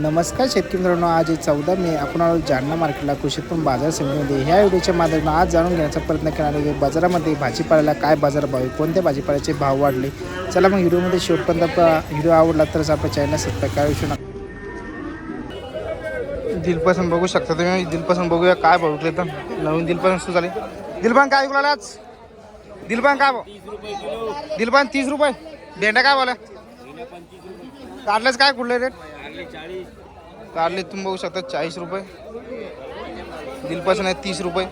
नमस्कार शेतकरी मित्रांनो आज चौदा मे. आपण आलो जालना मार्केटला. कृषी बाजार समितीमध्ये. ह्या व्हिडिओच्या माध्यमातून आज जाणून घेण्याचा प्रयत्न करणार आहे बाजारामध्ये भाजीपाल्याला काय बाजार भाव आहे कोणत्या भाजीपाल्याचे भाव वाढले? चला मग व्हिडिओमध्ये शेवटपर्यंत व्हिडिओ आवडला तरच आपल्या चॅनल सबस्क्राईब काय विषय दिलपासून बघू शकता तुम्ही. दिलपासून बघूया काय भाव विकले तर. नवीन दिलपासून सुरू झाले. दिलपान काय विकला आज? दिलपान काय भाव? दिलपान तीस रुपये. भेंडा काय बोला काढलंच काय कुठले रेट कारले तुम्ही बघू शकता चाळीस रुपये. दिलपासून आहे तीस रुपये.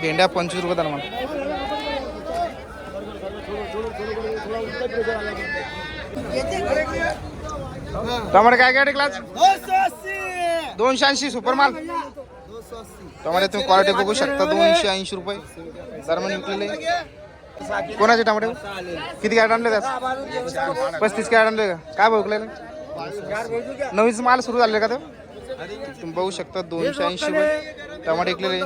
भेंड्या पंचवीस रुपये दरम्यान. टमाटे काय काय टिकलाच दोनशे ऐंशी सुपर माल टमाटे तुम्ही क्वालिटी बघू शकता दोनशे ऐंशी रुपये दरम्यान विकलेले. कोणाचे टमाटे? किती कॅरेट आणले त्यात? पस्तीस कॅरेट आणले का? काय भाव नवीन माल सुरू झाले का तो? तुम्ही बघू शकता दोनशे ऐंशी रुपये टमाटे विकलेले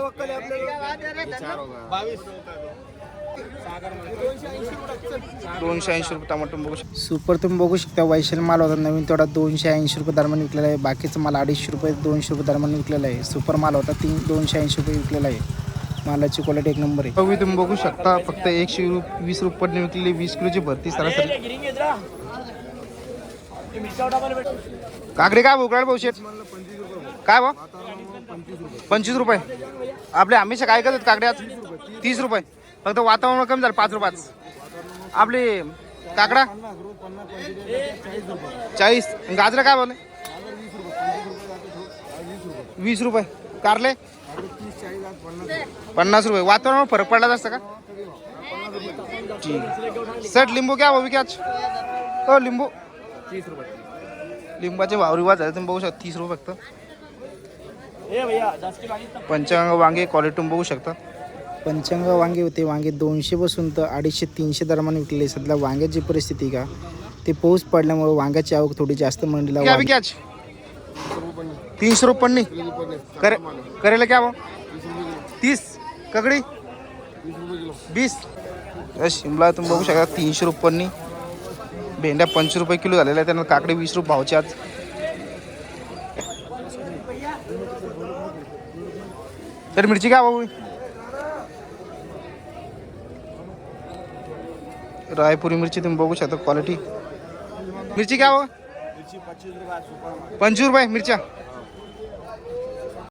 दोनशे ऐंशी रुपये टमाटे बघू शकता. सुपर तुम्ही बघू शकता वैशाल माल होता नवीन तेवढा दोनशे ऐंशी रुपये दरम्यान विकलेला आहे. बाकीचं माल अडीचशे रुपये दोनशे रुपये दरम्यान विकलेला आहे. सुपर माल होता तीन दोनशे ऐंशी रुपये विकलेला आहे. मालाची क्वालिटी एक नंबर आहे. बघू तुम्ही बघू शकता फक्त एकशे वीस रुपये विकलेली वीस किलोची भरती सरासरी. काकडे काय भोकळा भाऊ शेत काय भाऊ? पंचवीस रुपये. आपले हमेशा काय करतात काकड्या तीस रुपये. फक्त वातावरण कमी झालं पाच रुपयाच आपली काकडा? चाळीस. गाजरं काय बोले वीस रुपये. कारले? पन्नास रुपये. वातावरण फरक पडला जास्त का? ठीक. सर लिंबू क्या भाऊ विकाच हो लिंबू. लिंबाचे भाव रिवाज आहे तुम्ही बघू शकता तीस रुपये फक्त. पंचांग वांगे क्वालिटी तुम्ही बघू शकता. पंचांग वांगे होते वांगे दोनशे बसून तर अडीचशे तीनशे दरम्यान विकले सध्या वांग्याची परिस्थिती का? ते पाऊस पडल्यामुळे वांग्याची आवक थोडी जास्त मंडीला वाढली. तीनशे रुपये करे करेला क्या भाव? तीस. ककडी? वीस. शिमला तुम्ही बघू शकता तीनशे रुपये पन्नी भेंड्या पंचवीस रुपये किलो झालेल्या आहेत. त्यांना काकडे वीस रुपये भावच्या आज. तर मिरची काय भाऊ. रायपुरी मिरची तुम्ही बघू शकता क्वालिटी मिरची काय भाऊ. पंचवीस रुपये मिरच्या.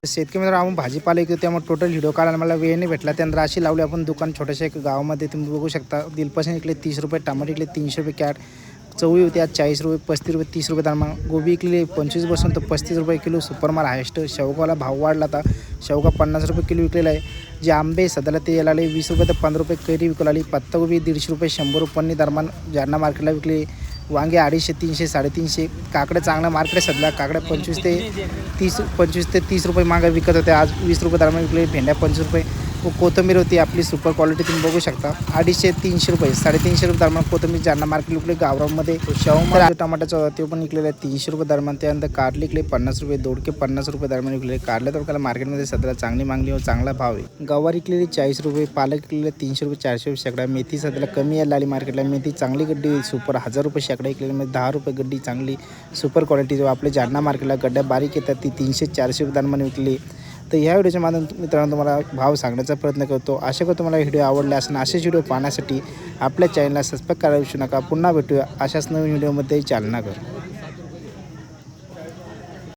शेतकरी मित्र आपण भाजीपाला ऐकतो त्यामुळे टोटल व्हिडिओ काढायला मला वेळ नाही भेटला. त्यानंतर अशी लावली आपण दुकान छोट्याशा एक गावामध्ये. तुम्ही बघू शकता दिलपासून इकडे तीस रुपये टमाटे इकडे तीनशे रुपये कॅट चवळी होती आज चाळीस रुपये पस्तीस रुपये तीस रुपये दरम्यान. गोबी इकलेली पंचवीस बसून तर पस्तीस रुपये किलो सुपरमाल हायस्ट शेवगाला भाव वाढला आता. शेवगा पन्नास रुपये किलो विकलेला आहे. जे आंबे सध्याला ते यायला लागले वीस रुपये तर पंधरा रुपये कैरी विकू लागली. पत्तागोबी दीडशे रुपये शंभर रुपयांनी दरम्यान जालना मार्केटला विकली. वांगे अडीचशे तीनशे साडेतीनशे. काकडे चांगलं मार्केट आहे सध्या. काकडे पंचवीस ते तीस पंचवीस ते तीस रुपये मागे विकत होते. आज वीस रुपये दरम्यान विकले भेंड्या पंचवीस रुपये. कोथिंबीर होती आपली सुपर क्वालिटी तुम्ही बघू शकता. अडीचशे तीनशे रुपये साडेतीनशे रुपये दरम्यान कोथिंबीर जालना मार्केट विकले गावरामध्ये शाहू टमाट्याचा होता ते पण विकलेले आहे तीनशे रुपये दरम्यान. त्यानंतर कारले विकले पन्नास रुपये दोडके पन्नास रुपये दरम्यान विकले कारले तोडक्याला मार्केटमध्ये सध्याला चांगली मागणी व चांगला भाव आहे. गवार विकलेली चाळीस रुपये पालक विकलेले तीनशे रुपये चारशे रुपये शेकडा. मेथी सध्याला कमी यायला आली मार्केटला मेथी चांगली गड्डी सुपर हजार रुपये शेकडा विकलेली म्हणजे दहा रुपये गड्डी चांगली सुपर क्वालिटी जो आपल्या जालना मार्केटला गड्ड्या बारीक येतात ती तीनशे चारशे रुपये दरम्यान विकली. तर ह्या व्हिडिओच्या माध्यमातून मित्रांनो तुम्हाला भाव सांगण्याचा प्रयत्न करतो. आशा करतो तुम्हाला व्हिडिओ आवडले असेल असेच व्हिडिओ पाहण्यासाठी आपल्या चॅनलला सबस्क्राईब करायला विसरू नका. पुन्हा भेटूया अशाच नवीन व्हिडिओमध्ये. चालना कर.